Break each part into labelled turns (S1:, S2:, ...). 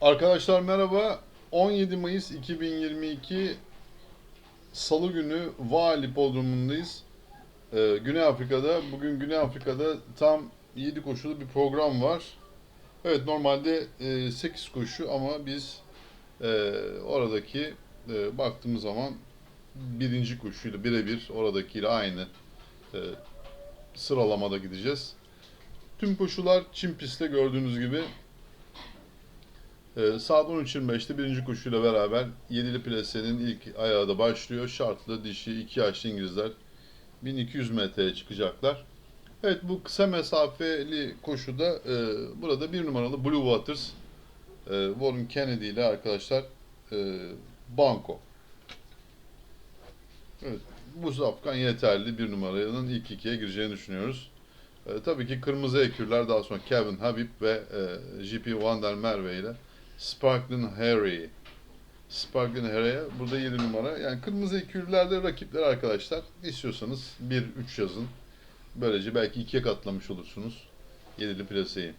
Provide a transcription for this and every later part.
S1: Arkadaşlar merhaba. 17 Mayıs 2022 Salı günü Vali Bodrumundayız. Ee, Güney Afrika'da. Bugün Güney Afrika'da tam 7 koşulu bir program var. Evet normalde e, 8 koşu ama biz e, oradaki e, baktığımız zaman birinci koşuyla birebir oradakiyle aynı e, sıralamada gideceğiz. Tüm koşular çim pistte gördüğünüz gibi ee, saat 13.25'te birinci koşuyla beraber yedili plasenin ilk ayağı da başlıyor. Şartlı dişi iki yaşlı İngilizler 1200 metreye çıkacaklar. Evet bu kısa mesafeli koşuda e, burada bir numaralı Blue Waters e, Warren Kennedy ile arkadaşlar e, Banco. Evet bu safkan yeterli bir numaranın ilk ikiye gireceğini düşünüyoruz. E, tabii ki kırmızı ekürler daha sonra Kevin Habib ve e, GP Van der Merwe ile Sparkling Harry. Sparkling Harry'e burada 7 numara. Yani kırmızı ekürlerde rakipler arkadaşlar. İstiyorsanız 1-3 yazın. Böylece belki ikiye katlamış olursunuz. 7'li plaseyi.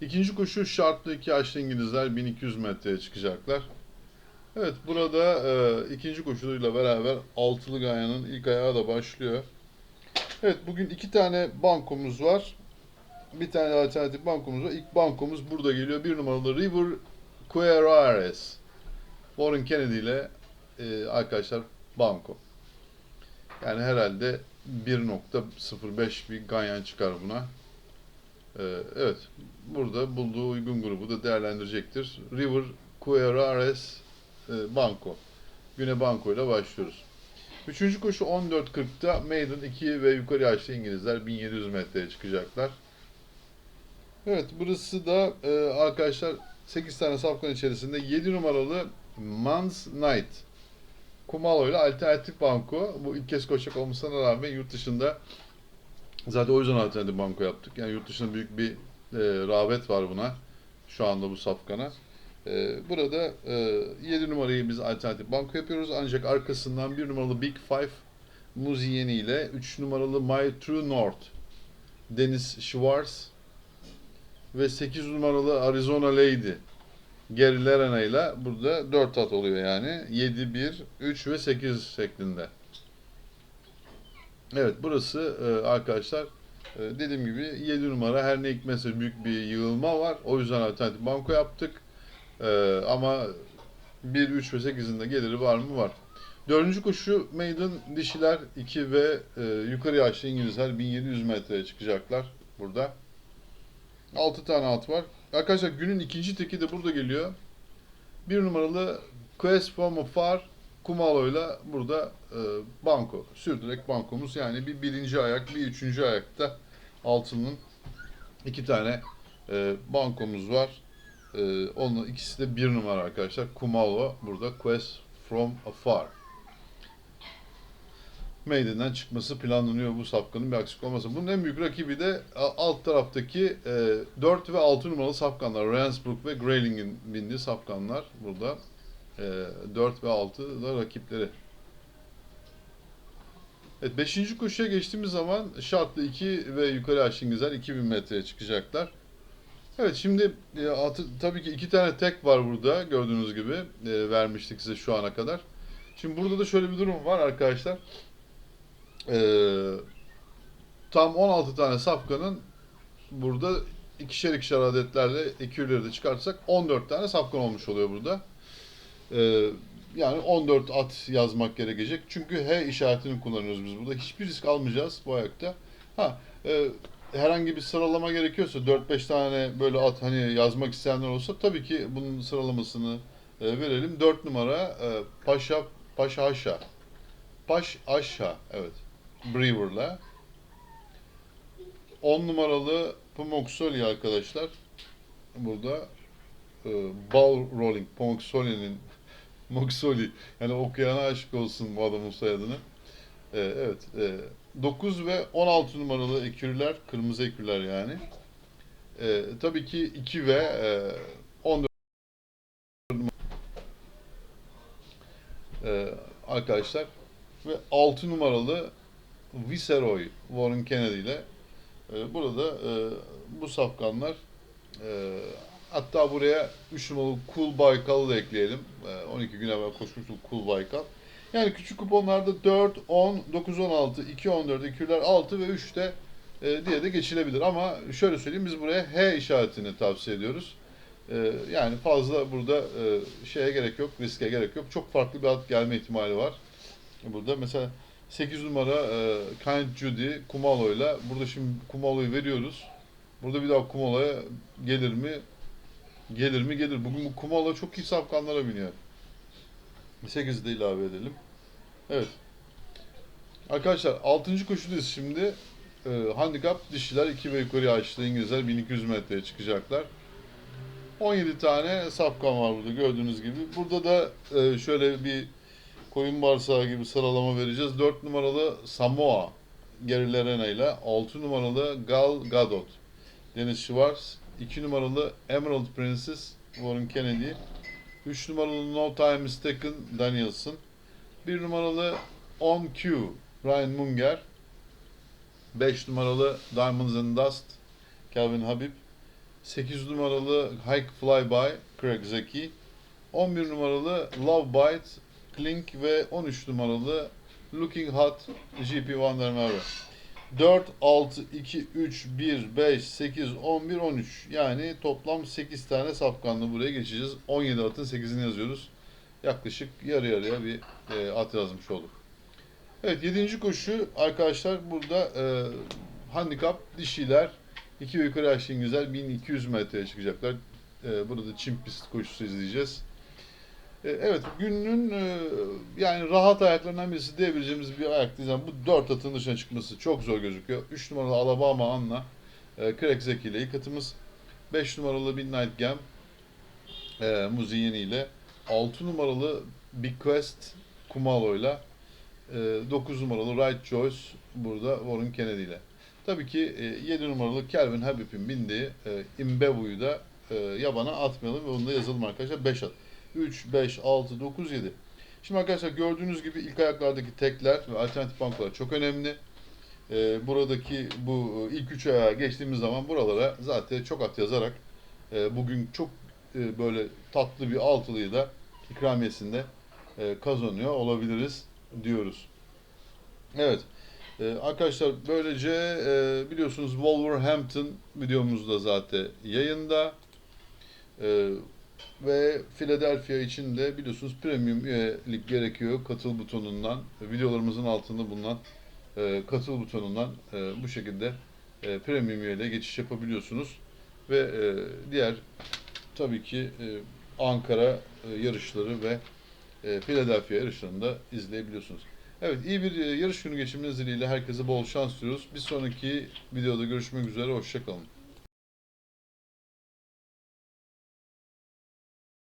S1: İkinci koşu şartlı iki yaşlı İngilizler 1200 metreye çıkacaklar. Evet burada e, ikinci koşuyla beraber altılı gayanın ilk ayağı da başlıyor. Evet bugün iki tane bankomuz var. Bir tane alternatif bankomuz var. İlk bankomuz burada geliyor. Bir numaralı River Querares. Warren Kennedy ile e, arkadaşlar banko. Yani herhalde 1.05 bir ganyan çıkar buna. E, evet. Burada bulduğu uygun grubu da değerlendirecektir. River Querares e, banko. Güne banko ile başlıyoruz. Üçüncü koşu 14.40'da Maiden 2 ve yukarı yaşlı İngilizler 1700 metreye çıkacaklar. Evet burası da e, arkadaşlar 8 tane safkan içerisinde 7 numaralı Mans Knight. Kumalo ile alternatif banko. Bu ilk kez koşacak olmasına rağmen yurt dışında zaten o yüzden alternatif banko yaptık. Yani yurt dışında büyük bir e, rağbet var buna. Şu anda bu safkana. E, burada e, 7 numarayı biz alternatif banko yapıyoruz. Ancak arkasından 1 numaralı Big Five Muziyeni ile 3 numaralı My True North Deniz Schwartz ve 8 numaralı Arizona Lady Gary Lerena ile burada 4 at oluyor yani. 7, 1, 3 ve 8 şeklinde. Evet burası e, arkadaşlar e, dediğim gibi 7 numara her ne hikmetse büyük bir yığılma var. O yüzden alternatif banko yaptık. E, ama 1, 3 ve 8'in de geliri var mı? Var. Dördüncü koşu Maiden dişiler 2 ve e, yukarı yaşlı İngilizler 1700 metreye çıkacaklar burada. 6 tane at var. Arkadaşlar günün ikinci teki de burada geliyor. Bir numaralı Quest from Afar Kumalo'yla burada e, banko. Sürdürek bankomuz yani bir birinci ayak bir üçüncü ayakta altının iki tane e, bankomuz var. E, onun ikisi de bir numara arkadaşlar. Kumalo burada Quest from Afar. Maiden'den çıkması planlanıyor bu safkanın bir aksilik olmasa. Bunun en büyük rakibi de alt taraftaki e, 4 ve 6 numaralı safkanlar. Ransbrook ve Grayling'in bindiği safkanlar burada. E, 4 ve 6 da rakipleri. Evet 5. koşuya geçtiğimiz zaman şartlı 2 ve yukarı aşın güzel 2000 metreye çıkacaklar. Evet şimdi e, atı, tabii ki iki tane tek var burada gördüğünüz gibi e, vermiştik size şu ana kadar. Şimdi burada da şöyle bir durum var arkadaşlar. Ee, tam 16 tane safkanın burada ikişer ikişer adetlerle ekürleri de çıkartsak 14 tane safkan olmuş oluyor burada. Ee, yani 14 at yazmak gerekecek. Çünkü H işaretini kullanıyoruz biz burada. Hiçbir risk almayacağız bu ayakta. Ha, e, herhangi bir sıralama gerekiyorsa 4-5 tane böyle at hani yazmak isteyenler olsa tabii ki bunun sıralamasını e, verelim. 4 numara e, Paşa Paşa Aşa. Paş Aşa evet. Brewer'la. 10 numaralı Pomoxoli arkadaşlar. Burada e, Ball Rolling Pomoxoli'nin Moxoli yani okuyana aşık olsun bu adamın soyadını. E, evet. E, 9 ve 16 numaralı ekürler, kırmızı ekürler yani. E, tabii ki 2 ve e, 14 e, arkadaşlar ve 6 numaralı Viceroy Warren Kennedy ile e, burada e, bu safkanlar e, Hatta buraya 3 numaralı Baykal'ı da ekleyelim. Ee, 12 gün evvel koşmuştuk Cool Baykal. Yani küçük kuponlarda 4, 10, 9, 16, 2, 14, 2'ler 6 ve 3'te e, diye de geçilebilir. Ama şöyle söyleyeyim biz buraya H işaretini tavsiye ediyoruz. E, yani fazla burada e, şeye gerek yok, riske gerek yok. Çok farklı bir at gelme ihtimali var. Burada mesela 8 numara e, Kind Judy Kumalo'yla burada şimdi Kumalo'yu veriyoruz. Burada bir daha Kumalo'ya gelir mi? Gelir mi? Gelir. Bugün bu Kumalo çok iyi safkanlara biniyor. 8'i de ilave edelim. Evet. Arkadaşlar 6. koşudayız şimdi. Ee, handikap dişiler 2 ve yukarı yaşlı İngilizler 1200 metreye çıkacaklar. 17 tane safkan var burada gördüğünüz gibi. Burada da e, şöyle bir koyun bağırsağı gibi sıralama vereceğiz. 4 numaralı Samoa Gary Lerena ile 6 numaralı Gal Gadot. Deniz Schwartz 2 numaralı Emerald Princess Warren Kennedy. 3 numaralı No Time Mistaken Danielson. 1 numaralı On Q Ryan Munger. 5 numaralı Diamonds and Dust Calvin Habib. 8 numaralı Hike Flyby Craig Zeki. 11 numaralı Love Bite Klink ve 13 numaralı Looking Hot GP Van der Merwe 4, 6, 2, 3, 1, 5, 8, 11, 13. Yani toplam 8 tane safkanlı buraya geçeceğiz. 17 atın 8'ini yazıyoruz. Yaklaşık yarı yarıya bir e, at yazmış olduk. Evet 7. koşu arkadaşlar burada e, handikap dişiler 2 ve yukarı yaşlı İngilizler 1200 metreye çıkacaklar. E, burada çim pist koşusu izleyeceğiz. E, Evet günün e, yani rahat ayaklarından birisi diyebileceğimiz bir ayak diyeceğim. Bu dört atın dışına çıkması çok zor gözüküyor. 3 numaralı Alabama Anna, e, Craig Zeki ile ilk atımız. 5 numaralı Midnight Gam, e, Muzi Yeni ile. 6 numaralı Big Quest Kumalo ile. 9 numaralı Right Choice burada Warren Kennedy ile. Tabii ki 7 numaralı Kelvin Habib'in bindiği e, Imbevu'yu da e, yabana atmayalım ve onu da yazalım arkadaşlar. 5 at. 3, 5, 6, 9, 7. Şimdi arkadaşlar gördüğünüz gibi ilk ayaklardaki tekler ve alternatif banklar çok önemli. Ee, buradaki bu ilk üç ayağa geçtiğimiz zaman buralara zaten çok at yazarak e, bugün çok e, böyle tatlı bir altılıyı da ikramiyesinde e, kazanıyor olabiliriz diyoruz. Evet. Ee, arkadaşlar böylece e, biliyorsunuz Wolverhampton videomuz da zaten yayında. Ee, ve Philadelphia için de biliyorsunuz premium üyelik gerekiyor katıl butonundan. Videolarımızın altında bulunan e, katıl butonundan e, bu şekilde e, premium üyeliğe geçiş yapabiliyorsunuz. Ve e, diğer tabii ki e, Ankara e, yarışları ve e, Philadelphia yarışlarını da izleyebiliyorsunuz. Evet iyi bir e, yarış günü geçirmeniz dileğiyle herkese bol şans diliyoruz. Bir sonraki videoda görüşmek üzere. Hoşçakalın.